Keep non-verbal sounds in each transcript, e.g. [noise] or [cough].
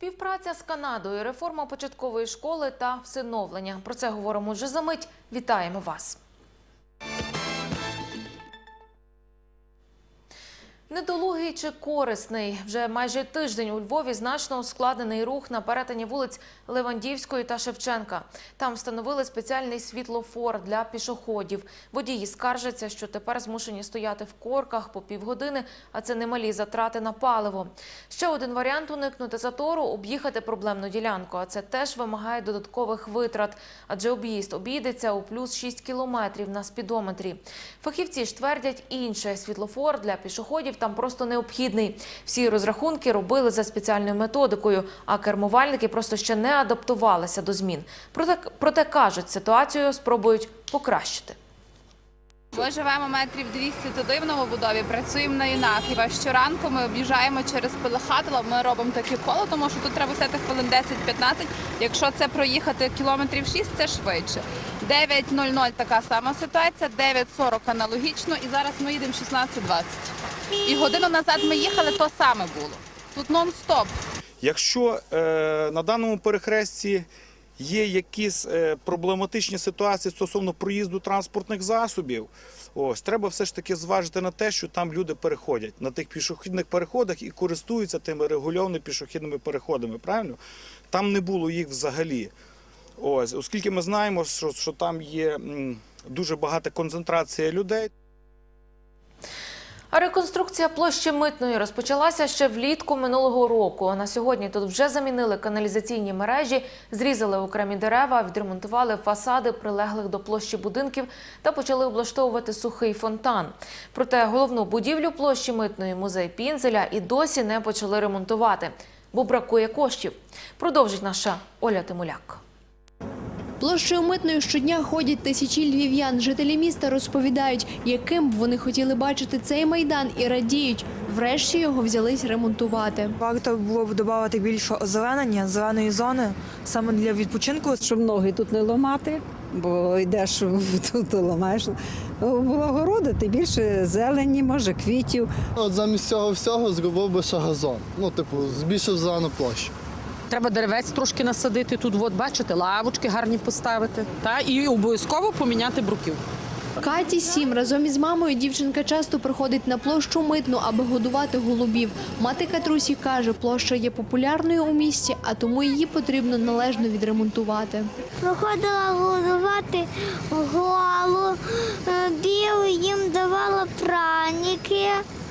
Співпраця з Канадою, реформа початкової школи та всиновлення. Про це говоримо вже за мить. Вітаємо вас. Недолугий чи корисний вже майже тиждень у Львові значно ускладнений рух на перетині вулиць Левандівської та Шевченка. Там встановили спеціальний світлофор для пішоходів. Водії скаржаться, що тепер змушені стояти в корках по півгодини, а це немалі затрати на паливо. Ще один варіант уникнути затору об'їхати проблемну ділянку. А це теж вимагає додаткових витрат, адже об'їзд обійдеться у плюс 6 кілометрів на спідометрі. Фахівці ж твердять інше світлофор для пішоходів там просто необхідний. Всі розрахунки робили за спеціальною методикою, а кермувальники просто ще не адаптувалися до змін. Проте, проте кажуть, ситуацію спробують покращити. Ми живемо метрів 200 туди в новобудові, працюємо на Юнаківа. Щоранку ми об'їжджаємо через Пелехатило, ми робимо таке коло, тому що тут треба сяти хвилин 10-15. Якщо це проїхати кілометрів 6, це швидше. 9.00 така сама ситуація, 9.40 аналогічно, і зараз ми їдемо 16.20. І годину назад ми їхали, то саме було. Тут нон-стоп. Якщо е, на даному перехресті є якісь е, проблематичні ситуації стосовно проїзду транспортних засобів, ось треба все ж таки зважити на те, що там люди переходять на тих пішохідних переходах і користуються тими регульованими пішохідними переходами. Правильно? Там не було їх взагалі. Ось, оскільки ми знаємо, що, що там є дуже багата концентрація людей. А реконструкція площі митної розпочалася ще влітку минулого року. На сьогодні тут вже замінили каналізаційні мережі, зрізали окремі дерева, відремонтували фасади прилеглих до площі будинків та почали облаштовувати сухий фонтан. Проте головну будівлю площі митної музей Пінзеля і досі не почали ремонтувати, бо бракує коштів. Продовжить наша Оля Тимуляк. Площею митною щодня ходять тисячі львів'ян. Жителі міста розповідають, яким б вони хотіли бачити цей майдан і радіють. Врешті його взялись ремонтувати. Варто було б додати більше озеленення, зеленої зони саме для відпочинку. щоб ноги тут не ламати, бо йдеш [laughs] тут ламаєш. Було городити більше зелені, може, квітів. От замість цього всього зробив би ще газон. Ну, типу, збільшив зелену площу. Треба деревець трошки насадити тут, от бачите, лавочки гарні поставити. Та і обов'язково поміняти бруків. Каті сім разом із мамою дівчинка часто приходить на площу митну, аби годувати голубів. Мати Катрусі каже, площа є популярною у місті, а тому її потрібно належно відремонтувати. Виходила годувати голу, білу їм давала праніки.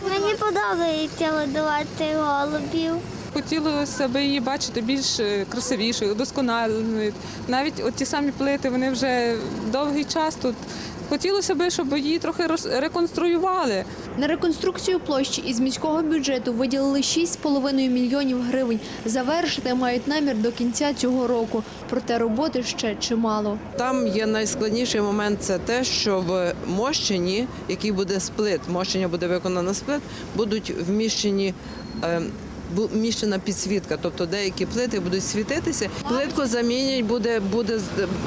Мені подобається годувати голубів. Хотілося б її бачити більш е, красивішою, досконаленою. Навіть от ті самі плити, вони вже довгий час тут. Хотілося б, щоб її трохи реконструювали. На реконструкцію площі із міського бюджету виділили 6,5 мільйонів гривень. Завершити мають намір до кінця цього року. Проте роботи ще чимало. Там є найскладніший момент це те, що в мощенні, який буде сплит, мощення буде виконано сплит, будуть вміщені. Вміщена підсвітка, тобто деякі плити будуть світитися. Плитку замінять, буде, буде,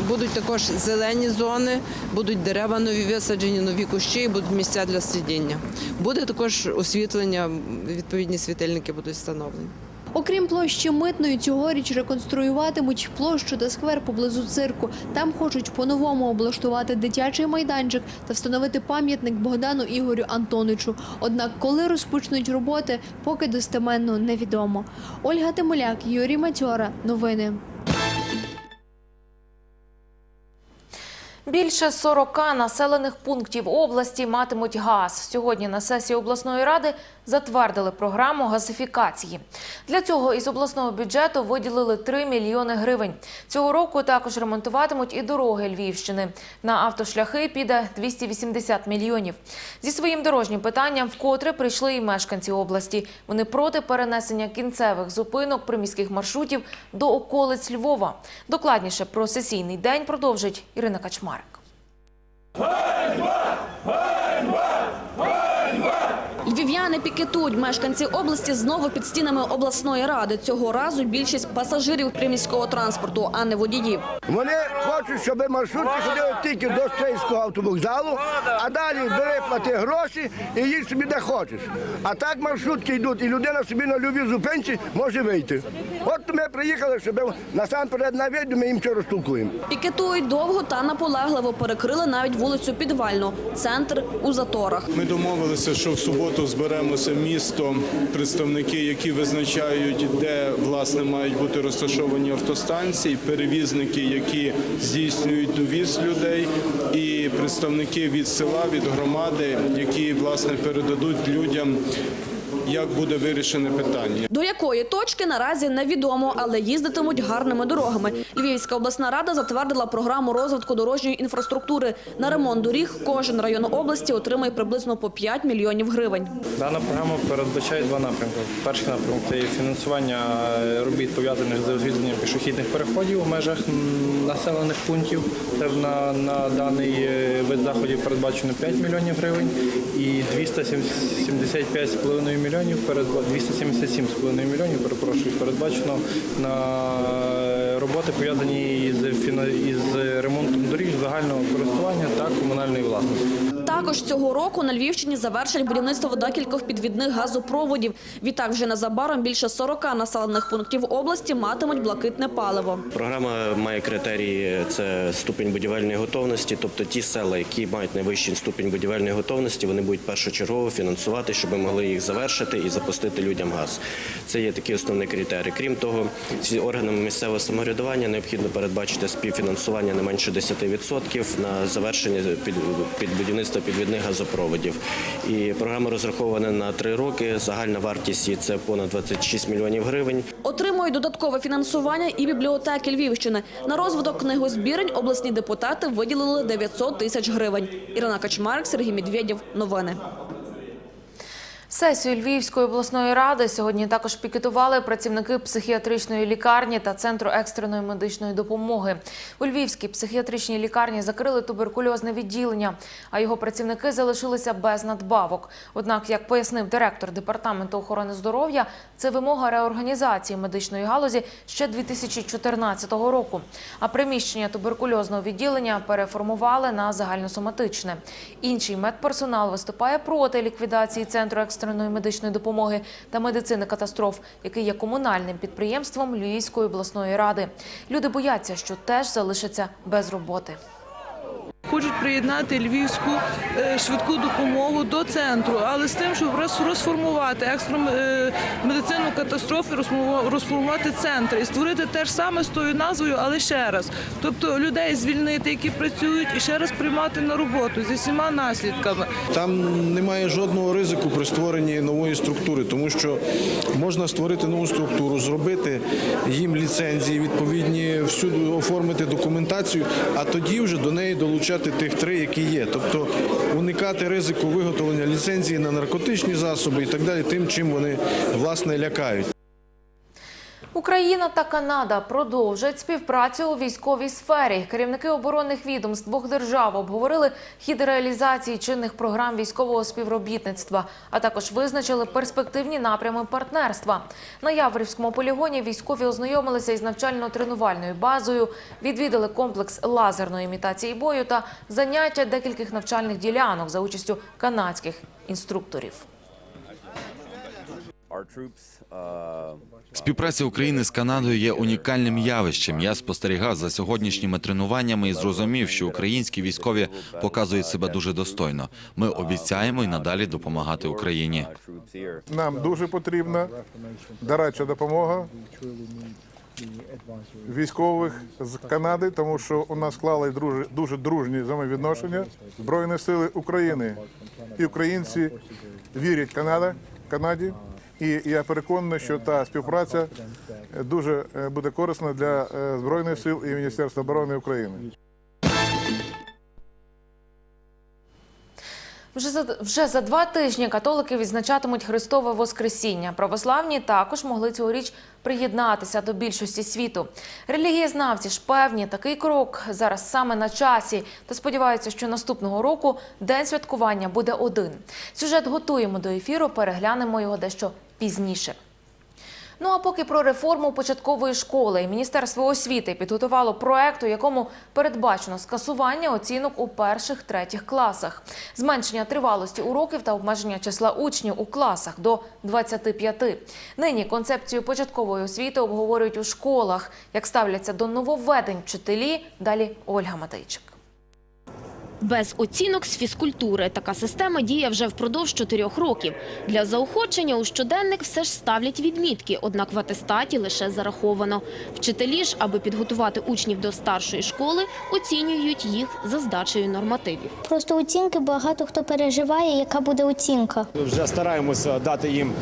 будуть також зелені зони, будуть дерева нові висаджені, нові кущі, будуть місця для сидіння. Буде також освітлення, відповідні світильники будуть встановлені. Окрім площі митної, цьогоріч реконструюватимуть площу та сквер поблизу цирку. Там хочуть по-новому облаштувати дитячий майданчик та встановити пам'ятник Богдану Ігорю Антоничу. Однак, коли розпочнуть роботи, поки достеменно невідомо. Ольга Тимоляк, Юрій Матьора. Новини. Більше 40 населених пунктів області матимуть газ. Сьогодні на сесії обласної ради затвердили програму газифікації. Для цього із обласного бюджету виділили 3 мільйони гривень. Цього року також ремонтуватимуть і дороги Львівщини. На автошляхи піде 280 мільйонів. Зі своїм дорожнім питанням вкотре прийшли і мешканці області. Вони проти перенесення кінцевих зупинок приміських маршрутів до околиць Львова. Докладніше про сесійний день продовжить Ірина Качмарик. Львів'яни пікетують. Мешканці області знову під стінами обласної ради. Цього разу більшість пасажирів приміського транспорту, а не водіїв. Вони хочуть, щоб маршрутки ходили тільки до Стрийського автовокзалу, а далі бери плати гроші і їдь собі де хочеш. А так маршрутки йдуть, і людина собі на любій зупинці може вийти. От ми приїхали, щоб насамперед на відео ми їм все розтолкуємо. Пікетують довго та наполегливо. Перекрили навіть вулицю Підвальну. Центр у заторах. Ми домовилися, що в суботу в місто представники, які визначають, де власне мають бути розташовані автостанції, перевізники, які здійснюють довіз людей, і представники від села, від громади, які власне передадуть людям, як буде вирішене питання. До якої точки наразі невідомо, але їздитимуть гарними дорогами. Львівська обласна рада затвердила програму розвитку дорожньої інфраструктури. На ремонт доріг кожен район області отримає приблизно по 5 мільйонів гривень. Дана програма передбачає два напрямки. Перший напрямок це фінансування е, робіт пов'язаних з розвідуванням пішохідних переходів у межах населених пунктів. Це на, на даний е, вид заходів передбачено 5 мільйонів гривень і 275,5 мільйонів передба- 277,5 мільйонів перепрошую передбачено на е, роботи пов'язані із ремонтом доріг загального користування та комунальної власності. Також цього року на Львівщині завершать будівництво декількох підвідних газопроводів. Відтак вже незабаром більше 40 населених пунктів області матимуть блакитне паливо. Програма має критерії це ступінь будівельної готовності, тобто ті села, які мають найвищий ступінь будівельної готовності, вони будуть першочергово фінансувати, щоб ми могли їх завершити і запустити людям газ. Це є такі основні критерії. Крім того, ці органами місцевого самоврядування необхідно передбачити співфінансування не менше 10% на завершення під, під будівництва підвідних газопроводів. І програма розрахована на три роки. Загальна вартість її це понад 26 мільйонів гривень. Отримують додаткове фінансування і бібліотеки Львівщини. На розвиток книгозбірень обласні депутати виділили 900 тисяч гривень. Ірина Качмарик, Сергій Медведєв. Новини. Сесію Львівської обласної ради сьогодні також пікетували працівники психіатричної лікарні та центру екстреної медичної допомоги. У Львівській психіатричній лікарні закрили туберкульозне відділення, а його працівники залишилися без надбавок. Однак, як пояснив директор департаменту охорони здоров'я, це вимога реорганізації медичної галузі ще 2014 року. А приміщення туберкульозного відділення переформували на загальносоматичне. Інший медперсонал виступає проти ліквідації центру екстреної медичної допомоги та медицини катастроф, який є комунальним підприємством Львівської обласної ради. Люди бояться, що теж залишаться без роботи. Хочуть приєднати львівську е, швидку допомогу до центру, але з тим, щоб розформувати екстрену медицину катастроф і розформу- розформувати центр і створити те ж саме з тою назвою, але ще раз. Тобто людей звільнити, які працюють, і ще раз приймати на роботу зі всіма наслідками. Там немає жодного ризику при створенні нової структури, тому що можна створити нову структуру, зробити їм ліцензії, відповідні всюди оформити документацію, а тоді вже до неї долучати тих три, які є. Тобто уникати ризику виготовлення ліцензії на наркотичні засоби і так далі, тим, чим вони власне лякають. Україна та Канада продовжать співпрацю у військовій сфері. Керівники оборонних відомств двох держав обговорили хід реалізації чинних програм військового співробітництва, а також визначили перспективні напрями партнерства. На Яворівському полігоні військові ознайомилися із навчально-тренувальною базою, відвідали комплекс лазерної імітації бою та заняття декількох навчальних ділянок за участю канадських інструкторів. Співпраця України з Канадою є унікальним явищем. Я спостерігав за сьогоднішніми тренуваннями і зрозумів, що українські військові показують себе дуже достойно. Ми обіцяємо і надалі допомагати Україні. Нам дуже потрібна дорадча допомога військових з Канади, тому що у нас склали дуже, дуже дружні взаємовідношення Збройні сили України і українці вірять Канада, Канаді. І я переконаний, що та співпраця дуже е, буде корисна для е, Збройних сил і Міністерства оборони України. Вже за вже за два тижні католики відзначатимуть Христове Воскресіння. Православні також могли цьогоріч приєднатися до більшості світу. Релігієзнавці ж певні, такий крок зараз саме на часі та сподіваються, що наступного року день святкування буде один. Сюжет готуємо до ефіру. Переглянемо його дещо пізніше. Ну а поки про реформу початкової школи Міністерство освіти підготувало проект, у якому передбачено скасування оцінок у перших третіх класах, зменшення тривалості уроків та обмеження числа учнів у класах до 25. Нині концепцію початкової освіти обговорюють у школах. Як ставляться до нововведень вчителі, далі Ольга Матейчик. Без оцінок з фізкультури така система діє вже впродовж чотирьох років. Для заохочення у щоденник все ж ставлять відмітки, однак в атестаті лише зараховано. Вчителі ж, аби підготувати учнів до старшої школи, оцінюють їх за здачею нормативів. Просто оцінки багато хто переживає, яка буде оцінка. Вже стараємося дати їм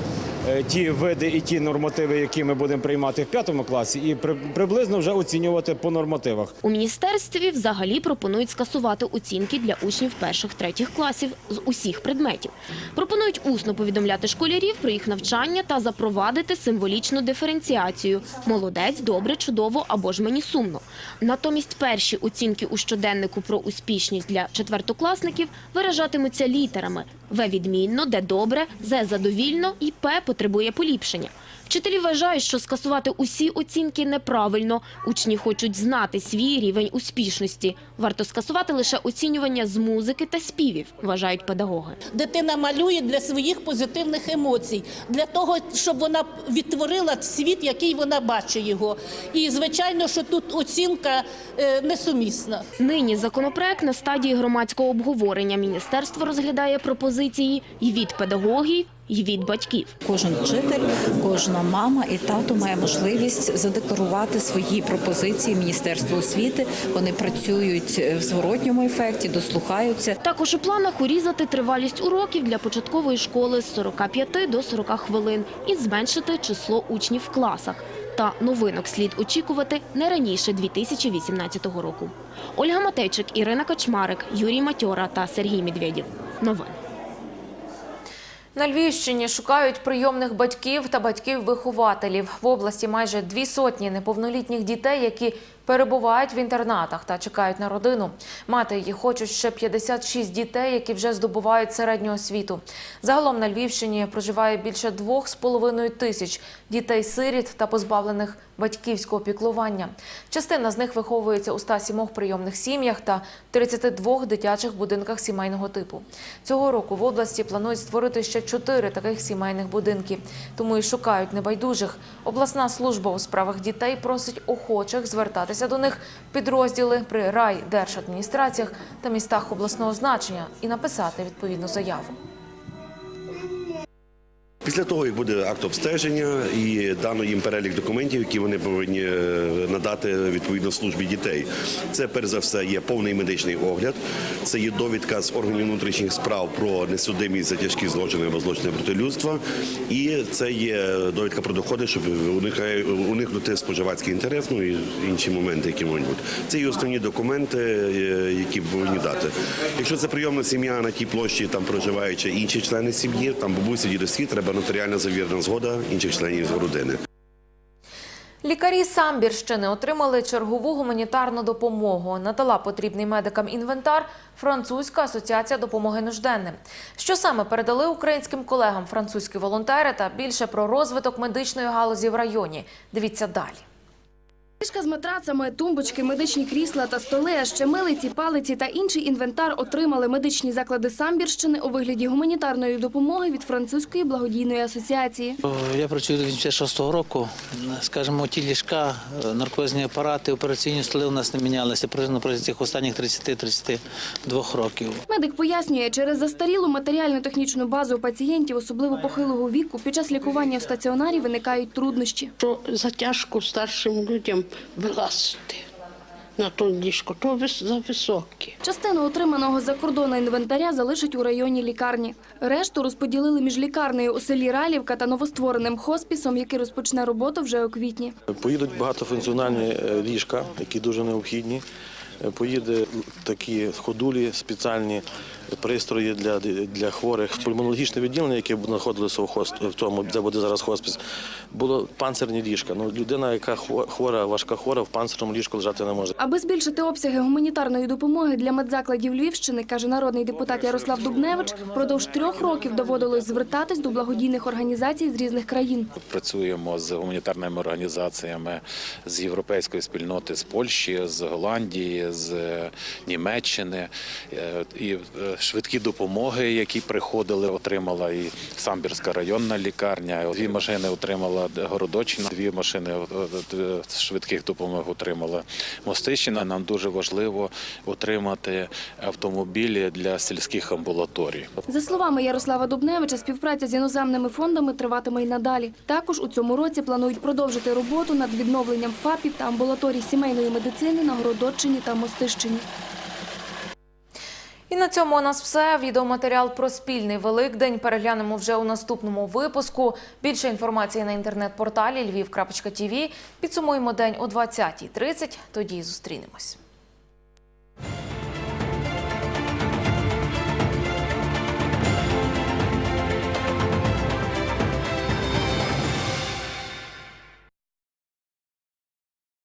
ті види і ті нормативи, які ми будемо приймати в п'ятому класі, і при- приблизно вже оцінювати по нормативах. У міністерстві взагалі пропонують скасувати оцінки для учнів перших-третіх класів з усіх предметів. Пропонують усно повідомляти школярів про їх навчання та запровадити символічну диференціацію – молодець, добре, чудово або ж мені сумно. Натомість перші оцінки у щоденнику про успішність для четвертокласників виражатимуться літерами В відмінно, де добре, З задовільно і П потребує поліпшення. Вчителі вважають, що скасувати усі оцінки неправильно. Учні хочуть знати свій рівень успішності. Варто скасувати лише оцінювання з музики та співів, вважають педагоги. Дитина малює для своїх позитивних емоцій, для того, щоб вона відтворила світ, який вона бачить його. І звичайно, що тут оцінка е, несумісна. Нині законопроект на стадії громадського обговорення. Міністерство розглядає пропозиції і від педагогів, і від батьків. Кожен вчитель, кожна мама і тато має можливість задекларувати свої пропозиції Міністерству освіти. Вони працюють в зворотньому ефекті, дослухаються. Також у планах урізати тривалість уроків для початкової школи з 45 до 40 хвилин і зменшити число учнів в класах. Та новинок слід очікувати не раніше 2018 року. Ольга Матейчик, Ірина Качмарик, Юрій Матьора та Сергій Медведєв. Новини. На Львівщині шукають прийомних батьків та батьків-вихователів. В області майже дві сотні неповнолітніх дітей, які перебувають в інтернатах та чекають на родину. Мати їх хочуть ще 56 дітей, які вже здобувають середню освіту. Загалом на Львівщині проживає більше двох з половиною тисяч дітей-сиріт та позбавлених батьківського піклування. Частина з них виховується у 107 прийомних сім'ях та 32 дитячих будинках сімейного типу. Цього року в області планують створити ще чотири таких сімейних будинки, тому і шукають небайдужих. Обласна служба у справах дітей просить охочих звертатися до них підрозділи при райдержадміністраціях та містах обласного значення і написати відповідну заяву. Після того, як буде акт обстеження і дано їм перелік документів, які вони повинні е, надати відповідно службі дітей. Це перш за все є повний медичний огляд, це є довідка з органів внутрішніх справ про несудимість за тяжкі злочини або злочини проти людства, і це є довідка про доходи, щоб уникнути споживацький інтерес, ну і інші моменти, які можуть бути. Це є основні документи, е, які повинні дати. Якщо це прийомна сім'я на тій площі, там проживають ще інші члени сім'ї, там бабусі, дідусі, треба нотаріально завірена згода інших членів родини. Лікарі Самбірщини отримали чергову гуманітарну допомогу. Надала потрібний медикам інвентар Французька асоціація допомоги нужденним. Що саме передали українським колегам французькі волонтери та більше про розвиток медичної галузі в районі. Дивіться далі. Ліжка з матрацами, тумбочки, медичні крісла та столи, а ще милиці, палиці та інший інвентар отримали медичні заклади Самбірщини у вигляді гуманітарної допомоги від французької благодійної асоціації. Я працюю до 86-го року. Скажімо, ті ліжка, е, наркозні апарати, операційні столи у нас не мінялися протягом цих останніх 30-32 років. Медик пояснює, через застарілу матеріально-технічну базу пацієнтів, особливо похилого віку, під час лікування в стаціонарі виникають труднощі. що затяжко старшим людям вилазити на то ліжко, то вис- зависокі. Частину отриманого за кордону інвентаря залишать у районній лікарні. Решту розподілили між лікарнею у селі Ралівка та новоствореним хоспісом, який розпочне роботу вже у квітні. Поїдуть багатофункціональні е, ліжка, які дуже необхідні. е, поїде такі ходулі, спеціальні пристрої для, для хворих. Пульмонологічне відділення, яке знаходилося в, хост, в тому, де буде зараз хоспіс, було панцирні ліжка. Ну, людина, яка хво- хвора, важка хвора, в панцирному ліжку лежати не може. Аби збільшити обсяги гуманітарної допомоги для медзакладів Львівщини, каже народний депутат Ярослав Дубневич, впродовж трьох років доводилось звертатись до благодійних організацій з різних країн. Працюємо з гуманітарними організаціями з європейської спільноти, з Польщі, з Голландії, з Німеччини. Е, І е, швидкі допомоги, які приходили, отримала і Самбірська районна лікарня. Дві машини отримала Городочина, дві машини е, е, швидких допомог отримала Мостищина. Нам дуже важливо отримати автомобілі для сільських амбулаторій. За словами Ярослава Дубневича, співпраця з іноземними фондами триватиме й надалі. Також у цьому році планують продовжити роботу над відновленням ФАПів та амбулаторій сімейної медицини на Городоччині та Мостищині. І на цьому у нас все. Відеоматеріал про спільний Великдень переглянемо вже у наступному випуску. Більше інформації на інтернет-порталі lviv.tv. Підсумуємо день о 20.30. Тоді зустрінемось.